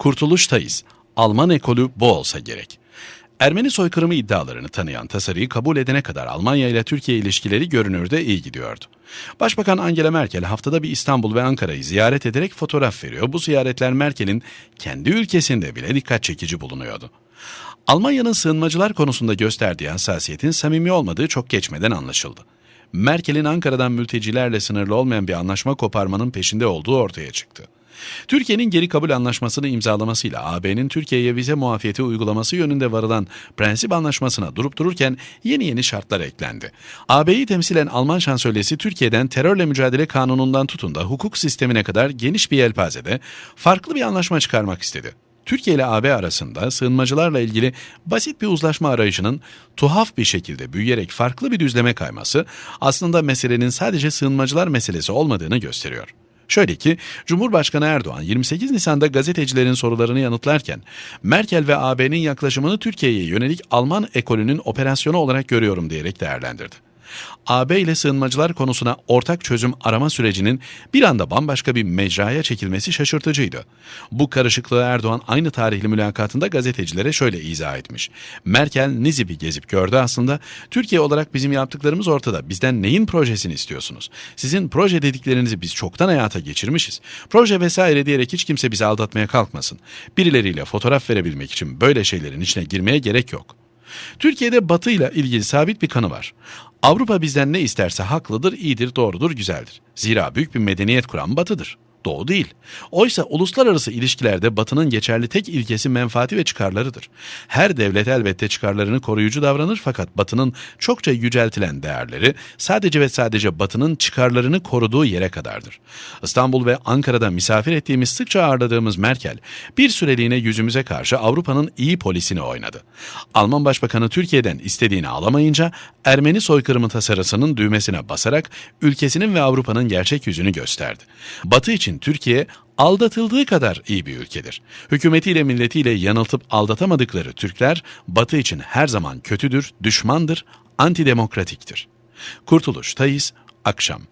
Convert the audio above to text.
Kurtuluş Tayiz, Alman ekolü bu olsa gerek. Ermeni soykırımı iddialarını tanıyan tasarıyı kabul edene kadar Almanya ile Türkiye ilişkileri görünürde iyi gidiyordu. Başbakan Angela Merkel haftada bir İstanbul ve Ankara'yı ziyaret ederek fotoğraf veriyor. Bu ziyaretler Merkel'in kendi ülkesinde bile dikkat çekici bulunuyordu. Almanya'nın sığınmacılar konusunda gösterdiği hassasiyetin samimi olmadığı çok geçmeden anlaşıldı. Merkel'in Ankara'dan mültecilerle sınırlı olmayan bir anlaşma koparmanın peşinde olduğu ortaya çıktı. Türkiye'nin geri kabul anlaşmasını imzalamasıyla AB'nin Türkiye'ye vize muafiyeti uygulaması yönünde varılan prensip anlaşmasına durup dururken yeni yeni şartlar eklendi. AB'yi temsilen Alman şansölyesi Türkiye'den terörle mücadele kanunundan tutun da hukuk sistemine kadar geniş bir yelpazede farklı bir anlaşma çıkarmak istedi. Türkiye ile AB arasında sığınmacılarla ilgili basit bir uzlaşma arayışının tuhaf bir şekilde büyüyerek farklı bir düzleme kayması aslında meselenin sadece sığınmacılar meselesi olmadığını gösteriyor. Şöyle ki Cumhurbaşkanı Erdoğan 28 Nisan'da gazetecilerin sorularını yanıtlarken Merkel ve AB'nin yaklaşımını Türkiye'ye yönelik Alman ekolünün operasyonu olarak görüyorum diyerek değerlendirdi. AB ile sığınmacılar konusuna ortak çözüm arama sürecinin bir anda bambaşka bir mecraya çekilmesi şaşırtıcıydı. Bu karışıklığı Erdoğan aynı tarihli mülakatında gazetecilere şöyle izah etmiş. Merkel Nizip'i gezip gördü aslında. Türkiye olarak bizim yaptıklarımız ortada. Bizden neyin projesini istiyorsunuz? Sizin proje dediklerinizi biz çoktan hayata geçirmişiz. Proje vesaire diyerek hiç kimse bizi aldatmaya kalkmasın. Birileriyle fotoğraf verebilmek için böyle şeylerin içine girmeye gerek yok. Türkiye'de Batı ile ilgili sabit bir kanı var. Avrupa bizden ne isterse haklıdır, iyidir, doğrudur, güzeldir. Zira büyük bir medeniyet kuran Batı'dır. Doğu değil. Oysa uluslararası ilişkilerde Batı'nın geçerli tek ilkesi menfaati ve çıkarlarıdır. Her devlet elbette çıkarlarını koruyucu davranır fakat Batı'nın çokça yüceltilen değerleri sadece ve sadece Batı'nın çıkarlarını koruduğu yere kadardır. İstanbul ve Ankara'da misafir ettiğimiz sıkça ağırladığımız Merkel bir süreliğine yüzümüze karşı Avrupa'nın iyi polisini oynadı. Alman Başbakanı Türkiye'den istediğini alamayınca Ermeni soykırımı tasarısının düğmesine basarak ülkesinin ve Avrupa'nın gerçek yüzünü gösterdi. Batı için için Türkiye aldatıldığı kadar iyi bir ülkedir. Hükümetiyle milletiyle yanıltıp aldatamadıkları Türkler Batı için her zaman kötüdür, düşmandır, antidemokratiktir. Kurtuluş Tayis, Akşam